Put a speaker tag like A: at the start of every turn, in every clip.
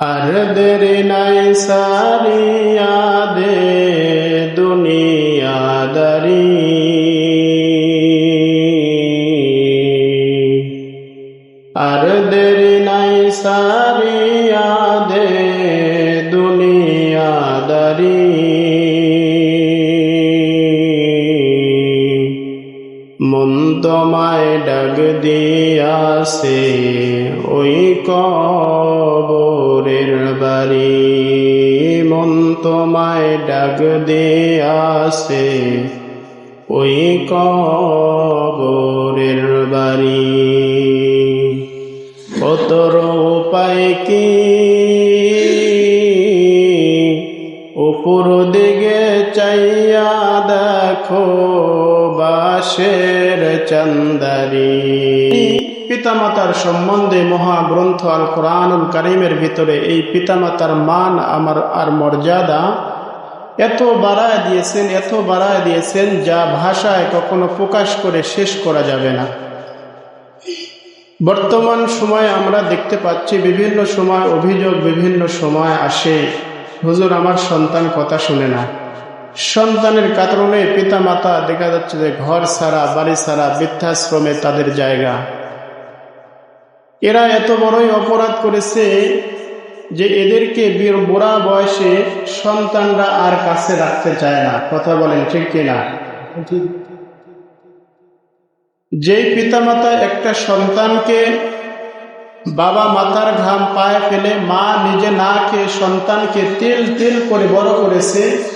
A: আর দের নাই সারিয়া দে দুনিয়াদারি মন তোমায় ডাক দিয়াছে ওই কবরের বাড়ি। মন তোমায় ডাক দিয়াছে ওই কবরের বাড়ি। কতর উপায় কি? উপর দিকে চাইয়া দেখো। বাসের চন্দারি পিতামাতার সম্বন্ধে মহাগ্রন্থ আল কোরআনুল কারিমের ভিতরে এই পিতামাতার মান, আমার, আর মর্যাদা এত বাড়ায় দিয়েছেন, এত বাড়ায় দিয়েছেন যা ভাষায় কখনো প্রকাশ করে শেষ করা যাবে না। বর্তমান সময়ে আমরা দেখতে পাচ্ছি বিভিন্ন সময় অভিযোগ, বিভিন্ন সময় আসে। হুজুর, আমার সন্তান কথা শুনে না সন্তানের কারণে পিতা মাতা দেখা যাচ্ছে যে ঘর ছাড়া, বাড়ি ছাড়া, বৃদ্ধাশ্রমে তাদের জায়গা। এরা এত বড়ই অপরাধ করেছে যে এদেরকে বুড়া বয়সে সন্তানরা আর কাছে রাখতে চায় না। কথা বলেন ঠিক কিনা? যেই পিতামাতা একটা সন্তানকে বাবা মাতার ঘাম পায়ে ফেলে, মা নিজে না খেয়ে সন্তানকে তিল তিল করে বড় করেছে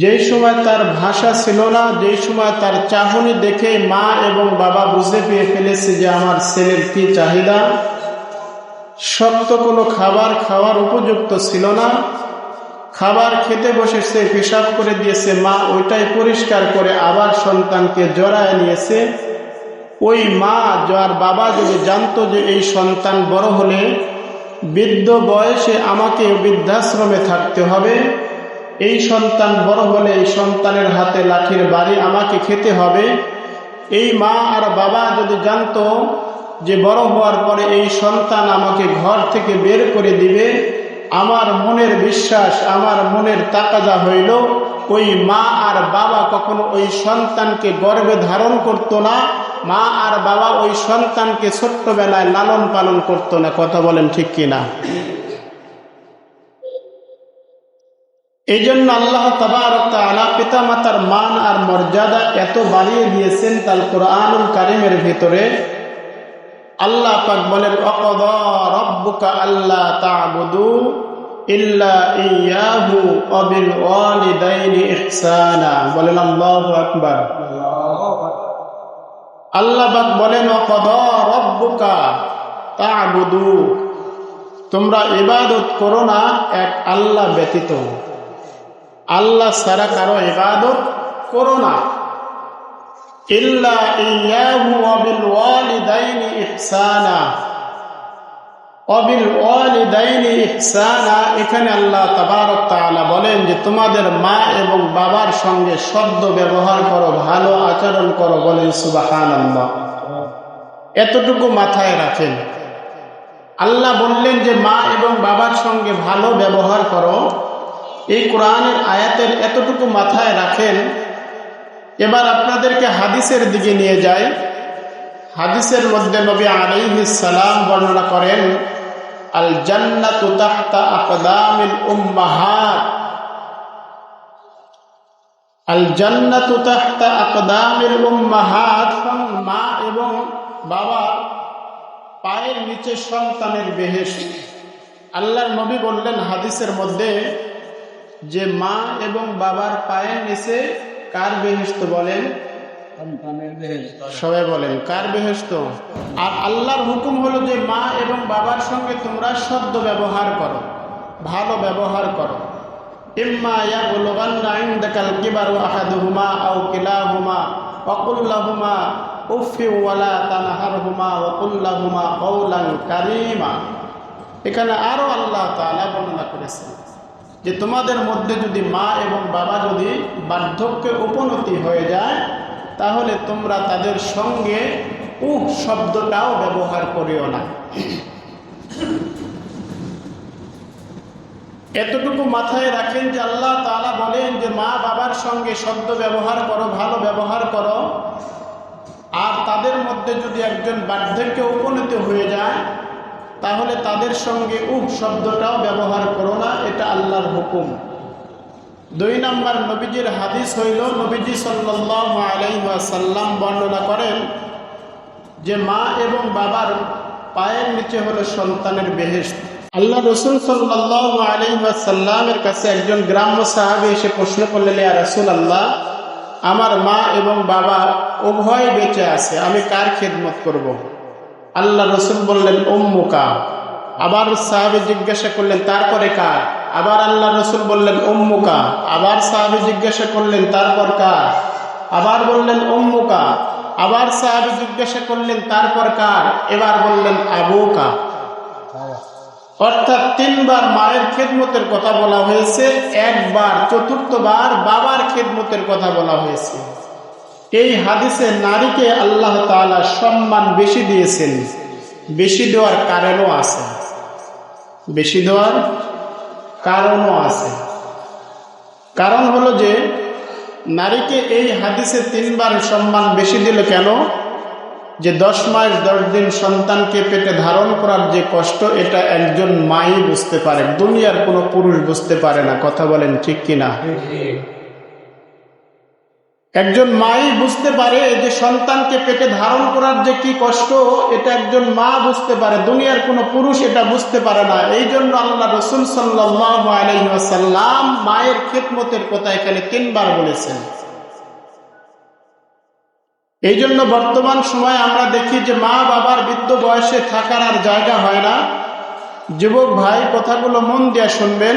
A: যেই সময় তার ভাষা ছিল না, যেই সময় তার চাহনি দেখে মা এবং বাবা বুঝে পেয়ে ফেলেছে যে আমার ছেলের কি চাহিদা। শক্ত কোনো খাবার খাওয়ার উপযুক্ত ছিল না। খাবার খেতে বসেছে পেশাব করে দিয়েছে, মা ওইটাই পরিষ্কার করে আবার সন্তানকে জড়ায় নিয়েছে। ওই মা যার বাবা যদি জানতো যে এই সন্তান বড় হলে বৃদ্ধ বয়সে আমাকে বৃদ্ধাশ্রমে থাকতে হবে এই সন্তান বড় হলে এই সন্তানের হাতে লাঠির বাড়ি আমাকে খেতে হবে। এই মা আর বাবা যদি জানতো যে বড় হওয়ার পরে এই সন্তান আমাকে ঘর থেকে বের করে দিবে, আমার মনের বিশ্বাস, আমার মনের তাকাজা হইল, ওই মা আর বাবা কখনো ওই সন্তানকে গর্বে ধারণ করতো না, মা আর বাবা ওই সন্তানকে ছোট্টবেলায় লালন পালন করতো না। কথা বলেন ঠিক কিনা? এই জন্য আল্লাহ তালা পিতা মাতার মান আর মর্যাদা এত বাড়িয়ে দিয়েছেন তাল কোরআনুল কারিমের ভিতরে। আল্লাহ পাক বলেন, অকদ রব্বুকা আল্লাহ তাবুদু ইল্লা আল্লাহু পাক বলেন তোমরা ইবাদত করো না, এক আল্লাহ ব্যতীত। আল্লাহ ছাড়া কারও ইবাদত করো না। এখানে আল্লাহ তাবারক তাআলা বলেন যে, তোমাদের মা এবং বাবার সঙ্গে শব্দ ব্যবহার করো, ভালো আচরণ করো বলেন সুবহানাল্লাহ। এতটুকু মাথায় রাখেন। আল্লাহ বললেন যে, মা এবং বাবার সঙ্গে ভালো ব্যবহার করো এই কোরআনের আয়াতের এতটুকু মাথায় রাখেন, এবার আপনাদেরকে হাদিসের দিকে নিয়ে যাই। হাদিসের মধ্যে নবী সালাম বর্ণনা করেন আল জান্নাতু তাহতা আকদামিল উম্মাহাত। আল জান্নাতু তাহতা আকদামিল উম্মাহাত মা এবং বাবা, পায়ের নিচে সন্তানের বেহেশত। আল্লাহর নবী বললেন হাদিসের মধ্যে যে মা এবং বাবার পায়ের নিচে কার বেহেস্ত বলেন? সবাই বলেন, কার বেহেস্ত আর আল্লাহর হুকুম হলো যে মা এবং বাবার সঙ্গে তোমরা শব্দ ব্যবহার করো, ভালো ব্যবহার করো। এখানে আরও আল্লাহ বর্ণনা করেছেন। যে তোমাদের মধ্যে যদি মা এবং বাবা যদি বার্ধক্যে উপনতি হয়ে যায়, তাহলে তোমরা তাদের সঙ্গে উহ শব্দটাও ব্যবহার করিও না। এতটুকু মাথায় রাখেন যে আল্লাহ তালা বলেন যে মা বাবার সঙ্গে শব্দ ব্যবহার করো, ভালো ব্যবহার করো। আর তাদের মধ্যে যদি একজন বার্ধক্যে উপনীত হয়ে যায় তাহলে তাদের সঙ্গে উহ শব্দটাও ব্যবহার করো না, এটা আল্লাহর হুকুম দুই নম্বর, নবীজির হাদিস হইল, নবীজি সাল্লাহ আলাইসাল্লাম বর্ণনা করেন যে মা এবং বাবার পায়ের নিচে হলো সন্তানের বেহেস্ত আল্লাহ রসুল সাল্লাহ আলাইসাল্লামের কাছে একজন গ্রাম্য সাহাবি এসে প্রশ্ন করলেন, ইয়া রসুল আল্লাহ আমার মা এবং বাবা উভয় বেঁচে আছে, আমি কার খেদমত করব। আল্লাহ রসুল বললেন, উম্মুকা। আবার সাহাবি জিজ্ঞাসা করলেন, তারপরে কার? আবার আল্লাহ রসুল বললেন, উম্মুকা। আবার সাহাবি জিজ্ঞাসা করলেন, তারপর কার? আবার বললেন, উম্মুকা। আবার সাহাবি জিজ্ঞাসা করলেন, তারপর কার? এবার বললেন, আবুকা। অর্থাৎ তিনবার মায়ের খেদমতের কথা বলা হয়েছে, একবার, চতুর্থবার বাবার খেদমতের কথা বলা হয়েছে। এই হাদিসে নারীকে আল্লাহ তাআলা সম্মান বেশি দিয়েছেন। বেশি দেওয়ার কারণও আছে। বেশি দেওয়ার কারণও আছে। কারণ হলো যে, নারীকে এই হাদিসে তিনবার সম্মান বেশি দিল কেন? যে দশ মাস, দশ দিন সন্তানকে পেটে ধারণ করার যে কষ্ট, এটা একজন মাই বুঝতে পারে। দুনিয়ার কোনো পুরুষ বুঝতে পারে না। কথা বলেন ঠিক কিনা? একজন মাই বুঝতে পারে যে সন্তানকে পেটে ধারণ করার যে কি কষ্ট, এটা একজন মা বুঝতে পারে, দুনিয়ার কোনো পুরুষ এটা বুঝতে পারে না। এই জন্য আল্লাহ রসুল সাল্লাম মায়ের খেদমতের কথা এখানে তিনবার বলেছেন। এই জন্য বর্তমান সময়ে আমরা দেখি যে মা বাবার বৃদ্ধ বয়সে থাকার আর জায়গা হয় না। যুবক ভাই, কথাগুলো মন দিয়ে শুনবেন।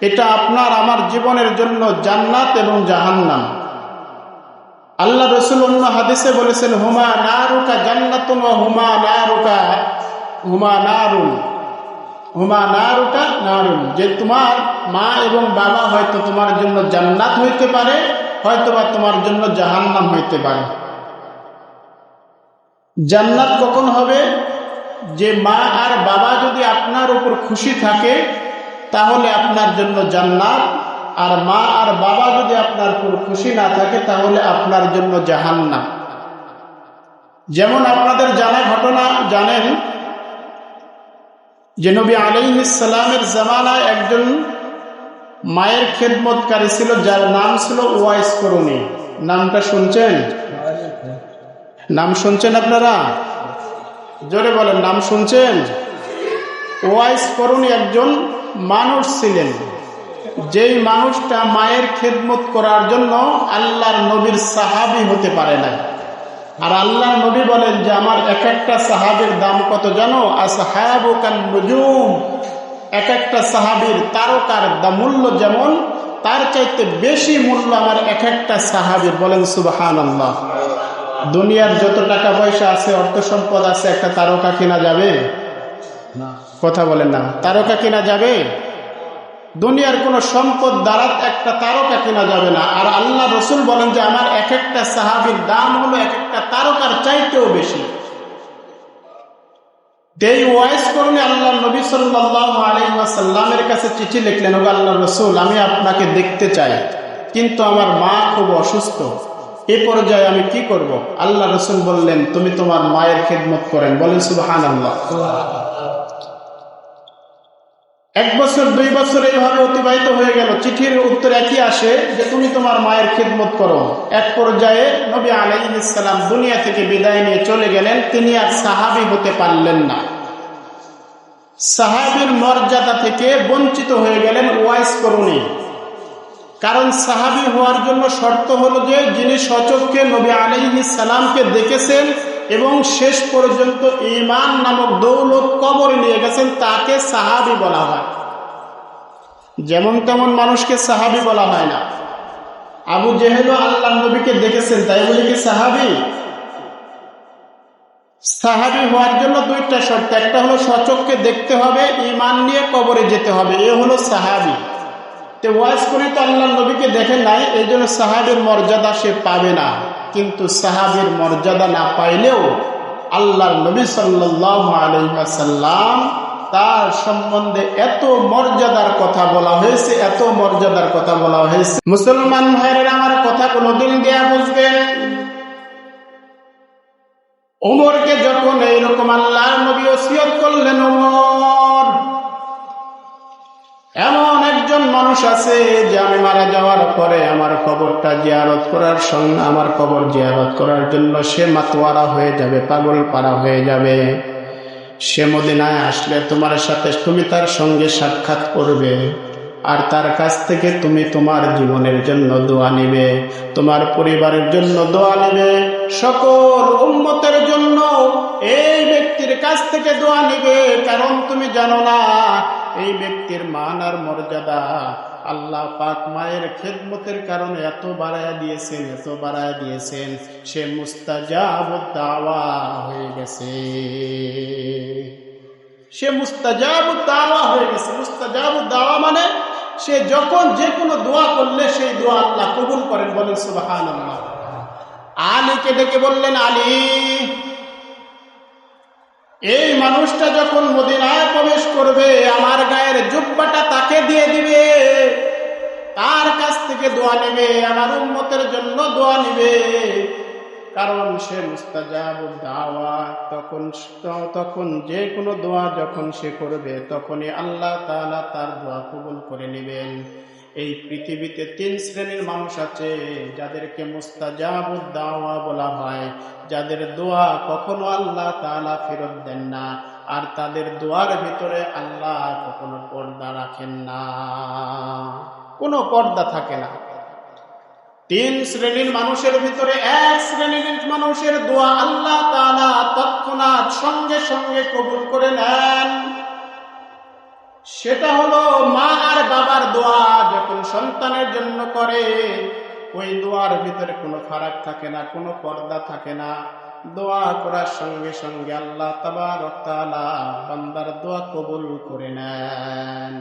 A: এটা আপনার, আমার জীবনের জন্য জান্নাত এবং জাহান্নাম। আল্লাহ রসুল অন্য হাদিসে বলেছেন, হুমা নারুকা জান্নাতুন ও হুমা না নারুকা, হুমা নারুন, হুমা নারুকা নারুন। যে তোমার মা এবং বাবা হয়তো তোমার জন্য জান্নাত হইতে পারে হয়তো বা তোমার জন্য জাহান্নাম হইতে পারে। জান্নাত কখন হবে? যে মা আর বাবা যদি আপনার উপর খুশি থাকে, তাহলে আপনার জন্য জান্নাত আর মা আর বাবা যদি আপনার উপর খুশি না থাকে, তাহলে আপনার জন্য জাহান্নাম। যেমন আপনাদের জানা ঘটনা জানেন যে নবী আলাইসালামের জামানায় একজন মায়ের খেদমতকারী ছিল, যার নাম ছিল ওয়াইস করুণী। নামটা শুনছেন? নাম শুনছেন আপনারা? জোরে বলেন, নাম শুনছেন? ওয়াইস করুণী একজন মানুষ ছিলেন। যেই মানুষটা মায়ের খেদমত করার জন্য আল্লাহর নবীর সাহাবি হতে পারে না আর আল্লাহ নবী বলেন যে, আমার এক একটা সাহাবির দাম কত জানো? নজুম। এক একটা সাহাবির তারকার মূল্য যেমন, তার চাইতে বেশি মূল্য আমার এক একটা সাহাবির। বলেন সুবাহান আল্লাহ দুনিয়ার যত টাকা পয়সা আছে, অর্থ সম্পদ আছে, একটা তারকা কেনা যাবে? কথা বলেন না। তারকা কেনা যাবে? দুনিয়ার কোনো সম্পদ দ্বারা একটা তারকা কেনা যাবে না। আর আল্লাহ রসুল বলেন যে, আমার এক একটা সাহাবির দাম হলো এক একটা তারকার চাইতেও বেশি। আল্লাহ চিঠি লিখলেন ও আল্লাহ রসুল, আমি আপনাকে দেখতে চাই, কিন্তু আমার মা খুব অসুস্থ। এ পর্যায়ে আমি কি করব? আল্লাহ রসুল বললেন, তুমি তোমার মায়ের খেদমত করেন। বলেন সুবাহান আল্লাহ এক বছর, দুই বছর এইভাবে অতিবাহিত হয়ে গেল। চিঠির উত্তর একই আসে যে, তুমি তোমার মায়ের খেদমত করো। এক পর্যায়ে নবী আলাইসালাম দুনিয়া থেকে বিদায় নিয়ে চলে গেলেন। তিনি আর সাহাবি হতে পারলেন না। সাহাবির মর্যাদা থেকে বঞ্চিত হয়ে গেলেন ওয়াইস করুণী। কারণ সাহাবি হওয়ার জন্য শর্ত হলো যে, যিনি সচককে নবী আলাইহি সালামকে দেখেছেন এবং শেষ পর্যন্ত ইমান নামক দৌলত কবরে নিয়ে গেছেন, তাকে সাহাবি বলা হয়। যেমন তেমন মানুষকে সাহাবি বলা হয় না। আবু জেহেলও আল্লাহ নবীকে দেখেছেন, তাই বলে কি সাহাবি? সাহাবি হওয়ার জন্য দুইটা শর্ত। একটা হলো সচককে দেখতে হবে ইমান নিয়ে কবরে যেতে হবে, এ হলো সাহাবি। তো ওয়াজ করে তো আল্লাহ নবীকে দেখেন নাই এই জন্য সাহাবির মর্যাদা সে পাবে না। কিন্তু সাহাবির মর্যাদা না পাইলেও আল্লাহর নবী আলহাসাল্লাম তার সম্বন্ধে এত মর্যাদার কথা বলা হয়েছে, এত মর্যাদার কথা বলা হয়েছে। মুসলমান ভাইয়ের, আমার কথা কোনোদিন দেয়া বুঝবেন ওমরকে যখন এইরকম আল্লাহর নবী ওসিয়ত করলেন ওমর এমন একজন মানুষ আছে যে আমি মারা যাওয়ার পরে আমার কবরটা জিয়ারত করার সঙ্গে আমার কবর জিয়ারত করার জন্য সে মাতোয়ারা হয়ে যাবে, পাগল পাড়া হয়ে যাবে। সে মদিনায় আসলে তোমার সাথে তুমি তার সঙ্গে সাক্ষাৎ করবে আর তার কাছ থেকে তুমি তোমার জীবনের জন্য দোয়া নিবে, তোমার পরিবারের জন্য দোয়া নিবে, সকল উম্মতের জন্য এই ব্যক্তির কাছ থেকে দোয়া নিবে। কারণ তুমি জানো না এই ব্যক্তির মান আর মর্যাদা আল্লাহ পাক মায়ের খেদমতের কারণে এত বাড়ায় দিয়েছেন, এত বাড়ায় দিয়েছেন। সে মুস্তাজাব দাওয়া হয়ে গেছে। সে মুস্তাজাব দাওয়া হয়ে গেছে। মুস্তাজাব দাওয়া মানে সে যখন যে কোনো দোয়া করলে সেই দোয়া আল্লাহ কবুল করেন বলেন আল্লাহ আলীকে ডেকে বললেন, আলী এই মানুষটা যখন মদিনায় প্রবেশ করবে, আমার গায়ের জুব্বাটা তাকে দিয়ে দিবে। তার কাছ থেকে দোয়া নেবে, আমার উন্মতের জন্য দোয়া নিবে। কারণ সে মুস্তাজাব দাওয়া, তখন তখন যে কোনো দোয়া যখন সে করবে, তখনই আল্লাহ তাআলা তার দোয়া কবুল করে নেবেন। এই পৃথিবীতে তিন শ্রেণির মানুষ আছে, যাদেরকে মুস্তাজাব দাওয়া বলা হয়। যাদের দোয়া কখনো আল্লাহ তাআলা ফেরত দেন না, আর তাদের দোয়ার ভিতরে আল্লাহ কখনো পর্দা রাখেন না। কোনো পর্দা থাকে না। তিন শ্রেণির মানুষের ভিতরে এক শ্রেণির মানুষের দোয়া আল্লাহ তাআলা তৎক্ষণাৎ সঙ্গে সঙ্গে কবুল করে নেন। সেটা হলো মা আর বাবার দোয়া যখন সন্তানের জন্য করে, ওই দোয়ার ভিতরে কোনো ফারাক থাকে না, কোনো পর্দা থাকে না। দোয়া করার সঙ্গে সঙ্গে আল্লাহ তাবার বান্দার দোয়া কবুল করে নেন।